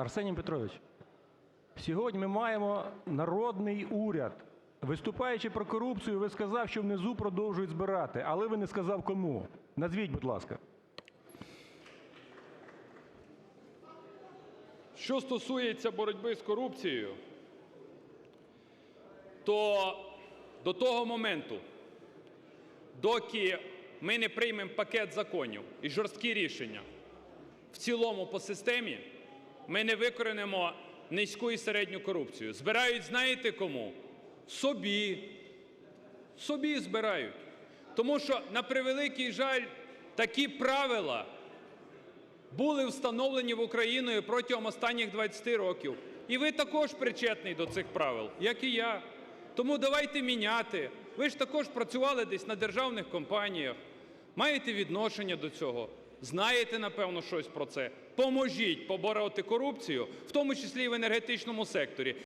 Арсеній Петрович, сьогодні ми маємо народний уряд. Виступаючи про корупцію, ви сказав, що внизу продовжують збирати, але ви не сказав кому. Назвіть, будь ласка. Що стосується боротьби з корупцією, то до того моменту, доки ми не приймемо пакет законів і жорсткі рішення в цілому по системі, ми не викоренимо низьку і середню корупцію. Збирають знаєте кому? Собі. Собі збирають. Тому що, на превеликий жаль, такі правила були встановлені в Україною протягом останніх 20 років. І ви також причетний до цих правил, як і я. Тому давайте міняти. Ви ж також працювали десь на державних компаніях, маєте відношення до цього, знаєте, напевно, щось про це. Поможіть побороти корупцію, в тому числі і в енергетичному секторі.